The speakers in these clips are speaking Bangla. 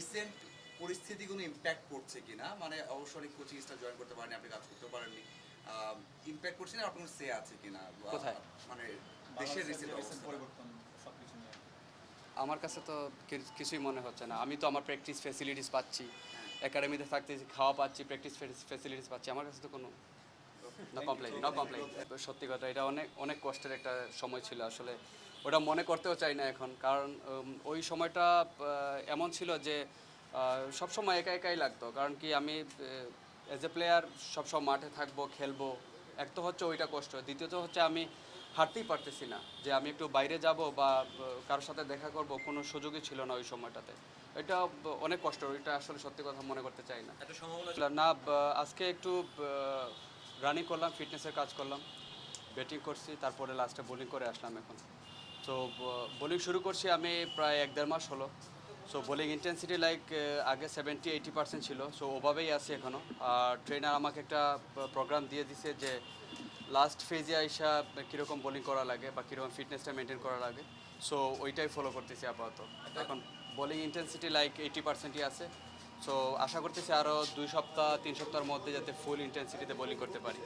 রিসেন্ট পরিস্থিতি কোনো ইম্প্যাক্ট করছে কিনা? মানে অবশ্য অনেক কোচিং স্টাফ জয়েন করতে পারেনি আপনি কাজ করতে পারেননি। ইম্প্যাক্ট করছে না আপনার সে আছে কিনা? বা- কোথায়? মানে দেশের রিসেন্ট পরিবর্তন সবকিছু আমার কাছে তো কিছুই মনে হচ্ছে না। আমি তো আমার প্র্যাকটিস ফেসিলিটিস পাচ্ছি। একাডেমিতে থাকতেছি খাওয়া পাচ্ছি প্র্যাকটিস ফেসিলিটিস পাচ্ছি। আমার কাছে তো কোনো নো কমপ্লেন নো কমপ্লেন সত্যি কথা এটা অনেক অনেক কষ্টের একটা সময় ছিল আসলে। ওটা মনে করতেও চাই না এখন। কারণ ওই সময়টা এমন ছিল যে সব সময় একা একাই লাগতো। কারণ কি আমি এজ এ প্লেয়ার সবসময় মাঠে থাকব খেলব। এক তো হচ্ছে ওইটা কষ্ট। দ্বিতীয়ত হচ্ছে আমি হাঁটতেই পারতেছি না। যে আমি একটু বাইরে যাব বা কারোর সাথে দেখা করব কোনো সুযোগই ছিল না ওই সময়টাতে। এটা অনেক কষ্ট। ওইটা আসলে সত্যি কথা মনে করতে চাই না। না আজকে একটু রানিং করলাম ফিটনেসের কাজ করলাম। ব্যাটিং করছি তারপরে লাস্টে বোলিং করে আসলাম এখন। তো বোলিং শুরু করছি আমি প্রায় এক দেড় মাস হলো। সো বোলিং ইন্টেন্সিটি লাইক আগে সেভেন্টি এইটি পার্সেন্ট ছিল। সো ওভাবেই আছি এখনও আর ট্রেনার আমাকে একটা প্রোগ্রাম দিয়ে দিছে যে লাস্ট ফেজে আইসা কীরকম বোলিং করা লাগে বা কীরকম ফিটনেসটা মেনটেন করা লাগে। সো ওইটাই ফলো করতেছি আপাতত। এখন বোলিং ইন্টেন্সিটি লাইক এইটি পার্সেন্টই আছে। সো আশা করতেছি আরও দুই সপ্তাহ, তিন সপ্তাহের মধ্যে যাতে ফুল ইন্টেন্সিটিতে বোলিং করতে পারি।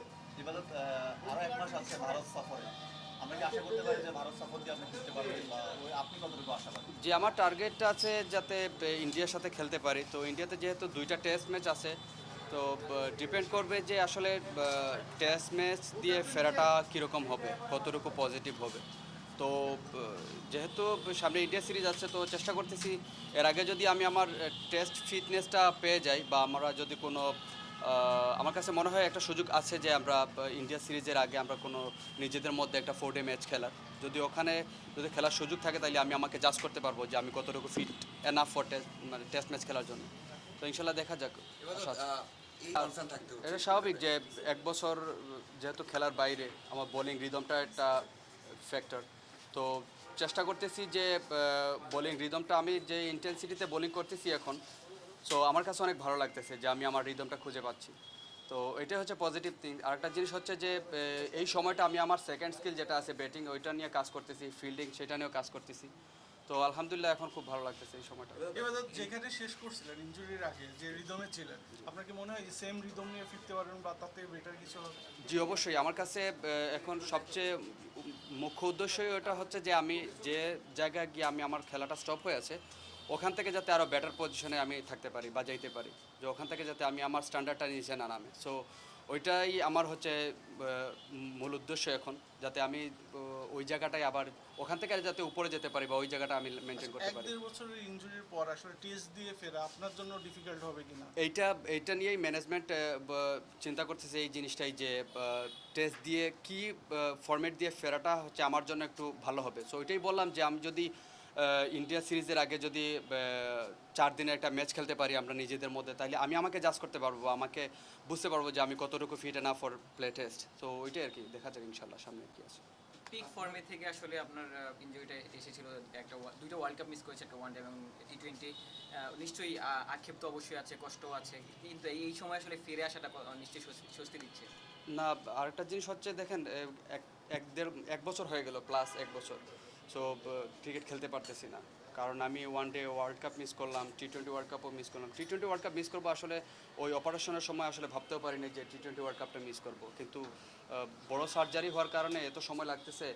যে আমার টার্গেট আছে যাতে ইন্ডিয়ার সাথে খেলতে পারি। তো ইন্ডিয়াতে যেহেতু দুইটা টেস্ট ম্যাচ আছে, তো ডিপেন্ড করবে যে আসলে টেস্ট ম্যাচ দিয়ে ফেরাটা কীরকম হবে, কতটুকু পজিটিভ হবে। তো যেহেতু সামনে ইন্ডিয়া সিরিজ আছে, তো চেষ্টা করতেছি, এর আগে যদি আমি আমার টেস্ট ফিটনেসটা পেয়ে যাই বা আমরা যদি কোনো আমার কাছে মনে হয় একটা সুযোগ আছে যে আমরা ইন্ডিয়া সিরিজের আগে আমরা কোনো নিজেদের মধ্যে একটা ফোর ডে ম্যাচ খেলার। যদি ওখানে যদি খেলার সুযোগ থাকে তাহলে আমি আমাকে জাজ করতে পারব যে আমি কতটুকু ফিট এনাফ ফর টেস্ট মানে টেস্ট ম্যাচ খেলার জন্য। তো ইনশাল্লাহ দেখা যাক। এটা স্বাভাবিক যে এক বছর যেহেতু খেলার বাইরে আমার বোলিং রিদমটা একটা ফ্যাক্টর তো চেষ্টা করতেছি যে বোলিং রিদমটা আমি যে ইন্টেন্সিটিতে বোলিং করতেছি এখন সো আমার কাছে অনেক ভালো লাগতেছে যে আমি আমার রিদমটা খুঁজে পাচ্ছি। তো এটাই হচ্ছে পজিটিভ থিং আরেকটা জিনিস হচ্ছে যে এই সময়টা আমি আমার সেকেন্ড স্কিল যেটা আছে ব্যাটিং ওইটা নিয়ে কাজ করতেছি ফিল্ডিং সেটা নিয়েও কাজ করতেছি। তো আলহামদুলিল্লাহ এখন খুব ভালো লাগতেছে এই সময়টা। যেখানে শেষ করছিলেন ইনজুরির আগে যে রিদমে ছিলেন আপনার কি মনে হয় সেম রিদম নিয়ে ফিরতে পারবেন বা তার থেকে বেটার কিছু হবে? জি অবশ্যই। আমার কাছে এখন সবচেয়ে মুখ্য উদ্দেশ্যই ওটা হচ্ছে যে আমি যে জায়গায় গিয়ে আমি আমার খেলাটা স্টপ হয়ে আছে ওখান থেকে যাতে আরও বেটার পজিশনে আমি থাকতে পারি বা যাইতে পারি। যে ওখান থেকে যাতে আমি আমার স্ট্যান্ডার্ডটা নিচে না নামে। সো ওইটাই আমার হচ্ছে মূল উদ্দেশ্য এখন। যাতে আমি ওই জায়গাটাই আবার ওখান থেকে যাতে উপরে যেতে পারি বা ওই জায়গাটা আমি মেনটেন করতে পারি। দেড় বছরের ইনজুরির পর আসলে টেস্ট দিয়ে ফেরা আপনার জন্য ডিফিকাল্ট হবে কিনা? এইটা এইটা নিয়েই ম্যানেজমেন্ট চিন্তা করতেছে এই জিনিসটাই যে টেস্ট দিয়ে কি ফরম্যাট দিয়ে ফেরাটা হচ্ছে আমার জন্য একটু ভালো হবে। সো ওইটাই বললাম যে আমি যদি ইন্ডিয়া সিরিজের আগে যদি চার দিনের একটা ম্যাচ খেলতে পারি আমরা নিজেদের মধ্যে তাহলে আমি আমাকে জাজ করতে পারব আমাকে বুঝতে পারব যে আমি কতটুকু ফিট না ফর প্লে টেস্ট তো ওইটাই আর কি দেখা যাক ইনশাল্লাহ সামনে কি আছে। পিক ফর্মে থেকে আসলে আপনার ইঞ্জুরিটা এসেছিল একটা দুইটা ওয়ার্ল্ড কাপ মিস করেছে একটা ওয়ান ডে এবং টি টোয়েন্টি নিশ্চয়ই আক্ষেপ তো অবশ্যই আছে কষ্টও আছে কিন্তু এই- সময় আসলে ফিরে আসাটা নিশ্চয়ই স্বস্তি- দিচ্ছে। না আরেকটা জিনিস হচ্ছে দেখেন এক এক দেড় এক বছর হয়ে গেল প্লাস এক বছর। সো ক্রিকেট খেলতে পারতেছি না। কারণ আমি one day world cup miss করলাম টি টোয়েন্টি ওয়ার্ল্ড কাপও মিস করলাম। T twenty world cup miss করব আসলে ওই অপারেশনের সময় আসলে ভাবতেও পারিনি যে টি টোয়েন্টি ওয়ার্ল্ড কাপটা মিস করব। কিন্তু বড় সার্জারি হওয়ার কারণে এত সময় লাগতেছে,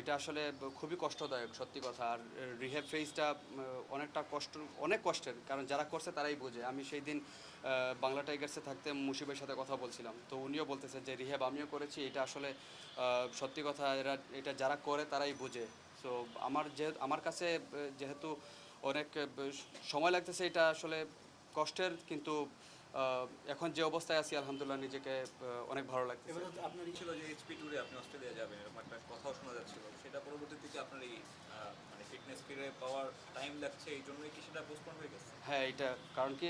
এটা আসলে খুবই কষ্টদায়ক, সত্যি কথা। আর রিহেব ফেজটা অনেকটা কষ্ট, অনেক কষ্টের। কারণ যারা করছে তারাই বোঝে। আমি সেই দিন বাংলা টাইগার্সে থাকতে মুশিবের সাথে কথা বলছিলাম। তো উনিও বলতেছে যে রিহেব আমিও করেছি। এটা আসলে সত্যি কথা, এরা, এটা যারা করে তারাই বোঝে। তো আমার যে আমার কাছে যেহেতু অনেক সময় লাগতেছে এটা আসলে কষ্টের কিন্তু এখন যে অবস্থায় আছি আলহামদুলিল্লাহ নিজেকে অনেক ভালো লাগতেছে। এবার আপনার ছিল যে এইচপি ট্যুরে আপনি অস্ট্রেলিয়া যাবেন এরকম একটা কথাও শোনা যাচ্ছিল। সেটা পরবর্তীতে আপনার এই মানে ফিটনেস ফিরে পাওয়ার টাইম লাগছে এই জন্যই কি সেটা পোস্টপোন হয়ে গেছে? হ্যাঁ এটা কারণ কি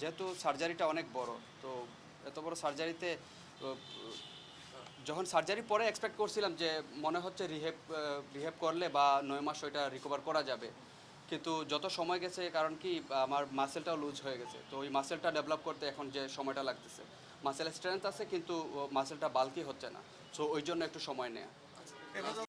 যেহেতু সার্জারিটা অনেক বড় তো এত বড় সার্জারিতে যখন সার্জারি পরে এক্সপেক্ট করছিলাম যে মনে হচ্ছে রিহেব রিহেব করলে বা নয় মাস ওইটা রিকভার করা যাবে। কিন্তু যত সময় গেছে, কারণ কি, আমার মাসেলটাও লুজ হয়ে গেছে। তো ওই মাসেলটা ডেভেলপ করতে এখন যে সময়টা লাগতেছে মাসেল স্ট্রেংথ আছে, কিন্তু মাসেলটা বালকি হচ্ছে না। সো ওই জন্য একটু সময় নেয়া।